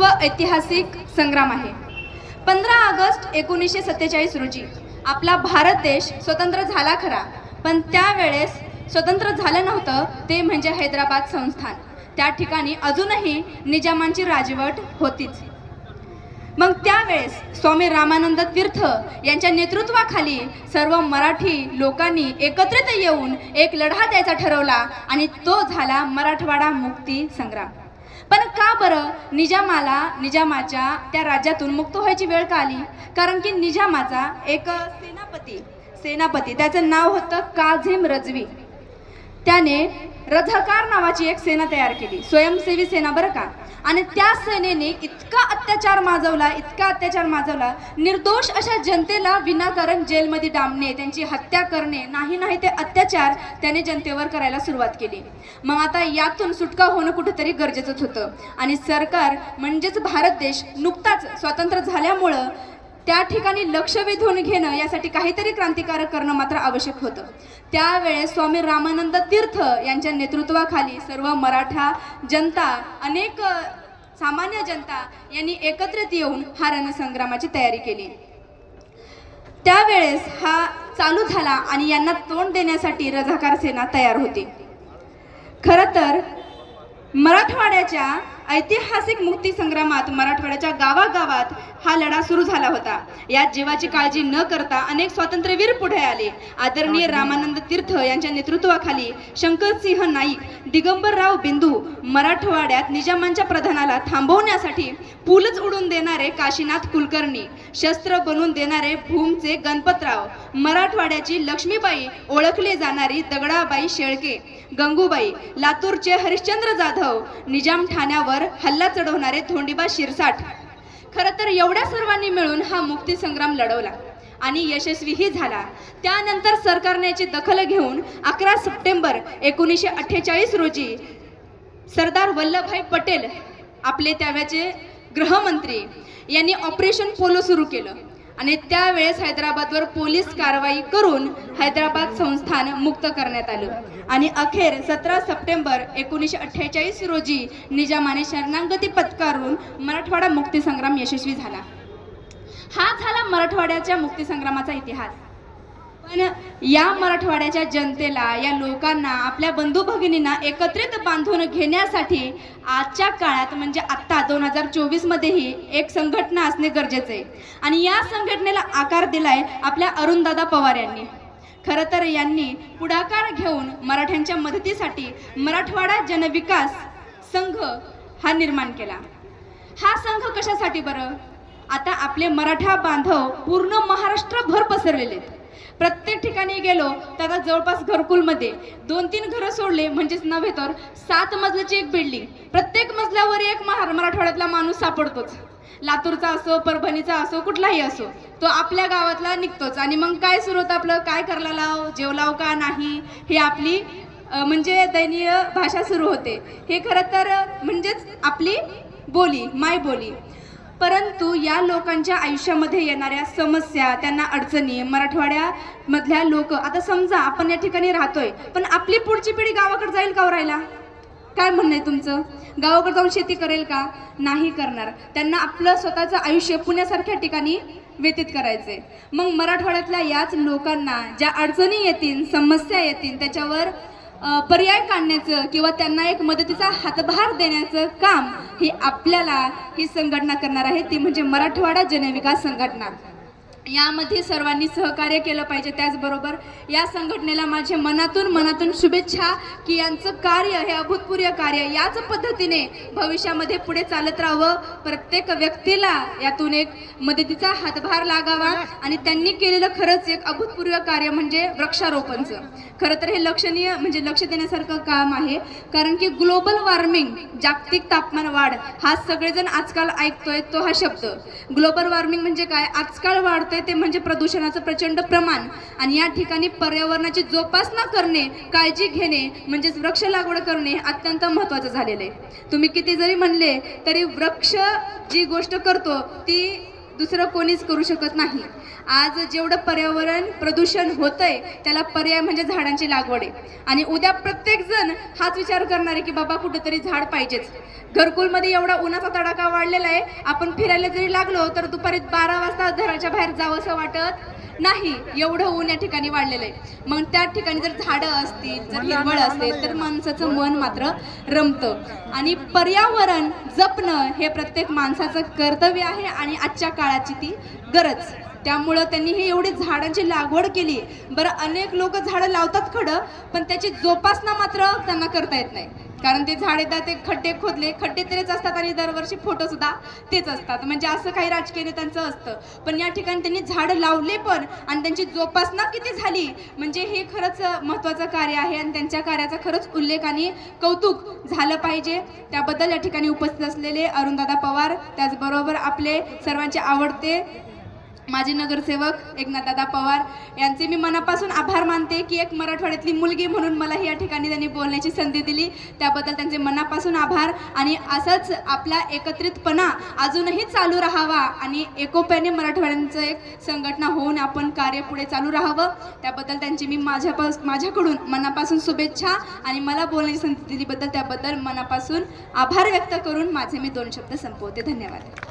अपूर्व ऐतिहासिक संग्राम आहे. पंधरा ऑगस्ट एकोणीसशे सत्तेचाळीस रोजी आपला भारत देश स्वतंत्र झाला खरा पण त्यावेळेस स्वतंत्र झालं नव्हतं ते म्हणजे हैदराबाद संस्थान. त्या ठिकाणी अजूनही निजामांची राजवट होतीच. मग त्यावेळेस स्वामी रामानंद तीर्थ यांच्या नेतृत्वाखाली सर्व मराठी लोकांनी एकत्रित येऊन एक लढा द्यायचा ठरवला आणि तो झाला मराठवाडा मुक्ती संग्राम. पण का बरं निजामाला निजामाच्या त्या राज्यातून मुक्त व्हायची वेळ का आली? कारण की निजामाचा एक सेनापती सेनापती त्याचं नाव होतं काझिम रजवी. त्याने रझकार नावाची एक सेना तयार केली. स्वयंसेवी सेना बरं का? आणि त्या सेनेने इतका अत्याचार माजवला इतका अत्याचार माजवला. निर्दोष अशा जनतेला विनाकारण जेलमध्ये डांबणे त्यांची हत्या करणे नाही नाही ते अत्याचार त्याने जनतेवर करायला सुरुवात केली. मग आता यातून सुटका होणं कुठेतरी गरजेचंच होतं. आणि सरकार म्हणजेच भारत देश नुकताच स्वतंत्र झाल्यामुळं त्या ठिकाणी लक्ष वेधून घेणं यासाठी काहीतरी क्रांतिकारक करणं मात्र आवश्यक होतं. त्यावेळेस स्वामी रामानंद तीर्थ यांच्या नेतृत्वाखाली सर्व मराठा जनता अनेक सामान्य जनता यांनी एकत्रित येऊन हा रणसंग्रामाची तयारी केली. त्यावेळेस हा चालू झाला आणि यांना तोंड देण्यासाठी रझाकार सेना तयार होती. खरं तर मराठवाड्याच्या ऐतिहासिक मुक्ती संग्रामात मराठवाड्याच्या गावागावात हा लढा सुरू झाला होता. यात जीवाची काळजी न करता अनेक स्वातंत्र्यवीर पुढे आले. आदरणीय रामानंद तीर्थ यांच्या नेतृत्वाखाली शंकरसिंह नाईक दिगंबरराव बिंदू मराठवाड्यात निजामांच्या प्रधानाला थांबवण्यासाठी पूलच उडून देणारे काशीनाथ कुलकर्णी शस्त्र बनवून देणारे भूमचे गणपतराव मराठवाड्याची लक्ष्मीबाई ओळखली जाणारी दगडाबाई शेळके गंगूबाई लातूरचे हरिश्चंद्र जाधव निजाम ठाण्यावर हल्ला चढवणारे धोंडीबा शिरसाट. खरं तर एवढ्या सर्वांनी मिळून हा मुक्ती संग्राम लढवला आणि यशस्वीही झाला. त्यानंतर सरकारने याची दखल घेऊन अकरा सप्टेंबर एकोणीसशे अठ्ठेचाळीस रोजी सरदार वल्लभभाई पटेल आपले त्यावेळेचे गृहमंत्री यांनी ऑपरेशन पोलो सुरू केलं. आणि त्यावेळेस हैदराबादवर पोलीस कारवाई करून हैदराबाद संस्थान मुक्त करण्यात आलं. आणि अखेर सतरा सप्टेंबर एकोणीसशे अठ्ठेचाळीस रोजी निजामाने शरणागती पत्कारून मराठवाडा मुक्तीसंग्राम यशस्वी झाला. हा झाला मराठवाड्याच्या मुक्तीसंग्रामाचा इतिहास. पण या मराठवाड्याच्या जनतेला या लोकांना आपल्या बंधू भगिनींना एकत्रित बांधून घेण्यासाठी आजच्या काळात म्हणजे आत्ता दोन हजार चोवीसमध्येही एक संघटना असणे गरजेचे आहे. आणि या संघटनेला आकार दिलाय आपल्या अरुणदादा पवार यांनी. खरं तर यांनी पुढाकार घेऊन मराठ्यांच्या मदतीसाठी मराठवाडा जनविकास संघ हा निर्माण केला. हा संघ कशासाठी बरं? आता आपले मराठा बांधव पूर्ण महाराष्ट्रभर पसरलेले आहेत. प्रत्येक ठिकाणी गेलो तर आता जवळपास घरकुलमध्ये. दोन तीन घरं सोडले म्हणजेच नव्हे तर सात मजल्याची एक बिल्डिंग प्रत्येक मजल्यावर एक महा मराठवाड्यातला माणूस सापडतोच. लातूरचा असो परभणीचा असो कुठलाही असो तो आपल्या गावातला निघतोच. आणि मग काय सुरू होतं आपलं? काय करायला लाव? जेवलाव का नाही? हे आपली म्हणजे दैनीय भाषा सुरू होते. हे खरं तर म्हणजेच आपली बोली माय बोली परंतु या लोकांच्या आयुष्यामध्ये येणाऱ्या समस्या त्यांना अडचणी मराठवाड्यामधल्या लोक आता समजा आपण या ठिकाणी राहतोय पण आपली पुढची पिढी गावाकडे जाईल का हो राहायला काय म्हणणं आहे तुमचं? गावाकडे जाऊन शेती करेल का? नाही करणार. त्यांना आपलं स्वतःचं आयुष्य पुण्यासारख्या ठिकाणी व्यतीत करायचे मग मराठवाड्यातल्या याच लोकांना ज्या अडचणी येतील समस्या येतील त्याच्यावर पर्याय काढण्याचं किंवा त्यांना एक मदतीचा हातभार देण्याचं काम ही आपल्याला ही संघटना करणार आहे. ती म्हणजे मराठवाडा जनविकास संघटना. यामध्ये सर्वांनी सहकार्य केलं पाहिजे त्याचबरोबर या संघटनेला माझ्या मनातून मनातून शुभेच्छा की यांचं कार्य हे अभूतपूर्व कार्य याच पद्धतीने भविष्यामध्ये पुढे चालत राहावं. प्रत्येक व्यक्तीला यातून एक मदतीचा हातभार लागावा आणि त्यांनी केलेलं खरंच एक अभूतपूर्व कार्य म्हणजे वृक्षारोपणचं. खरं तर हे लक्षणीय म्हणजे लक्ष देण्यासारखं काम आहे. कारण की ग्लोबल वॉर्मिंग जागतिक तापमान वाढ हा सगळेजण आजकाल ऐकतोय तो हा शब्द. ग्लोबल वॉर्मिंग म्हणजे काय? आजकाल वाढतोय ते म्हणजे प्रदूषणाचं प्रचंड प्रमाण. आणि या ठिकाणी पर्यावरणाची जोपासना करणे काळजी घेणे म्हणजेच वृक्ष लागवड करणे अत्यंत महत्त्वाचं झालेलं आहे. तुम्ही किती जरी म्हणले तरी वृक्ष जी गोष्ट करतो ती दुसरं कोणीच करू शकत नाही. आज जेवढं पर्यावरण प्रदूषण होतंय त्याला पर्याय म्हणजे झाडांची लागवड आहे. आणि उद्या प्रत्येक जण हाच विचार करणार आहे की बाबा कुठेतरी झाड पाहिजेच. घरकुलमध्ये एवढा उन्हाचा तडाखा वाढलेला आहे आपण फिरायला जरी लागलो तर दुपारी बारा वाजता घराच्या बाहेर जावं असं वाटत नाही. एवढं ऊन या ठिकाणी वाढलेलं आहे. मग त्या ठिकाणी जर झाडं असतील जर हिरवळ असेल तर माणसाचं मन मात्र रमतं. आणि पर्यावरण जपणं हे प्रत्येक माणसाचं कर्तव्य आहे आणि आजच्या काळाची ती गरज. त्यामुळं त्यांनी हे एवढी झाडांची लागवड केली. बरं अनेक लोक झाडं लावतात खडं पण त्याची जोपासना मात्र त्यांना करता येत नाही. कारण ते झाड एकदा ते खड्डे खोदले खड्डे तेच असतात आणि दरवर्षी फोटो सुद्धा तेच असतात. म्हणजे असं काही राजकीय नेत्यांचं असतं. पण या ठिकाणी त्यांनी झाडं लावले पण आणि त्यांची जोपासना किती झाली म्हणजे हे खरंच महत्त्वाचं कार्य आहे आणि त्यांच्या कार्याचा खरंच उल्लेख आणि कौतुक झालं पाहिजे. त्याबद्दल या ठिकाणी उपस्थित असलेले अरुणदादा पवार त्याचबरोबर आपले सर्वांचे आवडते माजी नगरसेवक एकनाथदादा पवार यांचे मी मनापासून आभार मानते की एक मराठवाड्यातली मुलगी म्हणून मला या ठिकाणी त्यांनी बोलण्याची संधी दिली. त्याबद्दल त्यांचे मनापासून आभार आणि असंच आपला एकत्रितपणा अजूनही चालू राहावा आणि एकोप्याने मराठवाड्यांचं एक संघटना होऊन आपण कार्य पुढे चालू राहावं. त्याबद्दल त्यांची मी माझ्यापास माझ्याकडून मनापासून शुभेच्छा आणि मला बोलण्याची संधी दिलीबद्दल त्याबद्दल मनापासून आभार व्यक्त करून माझे मी दोन शब्द संपवते. धन्यवाद.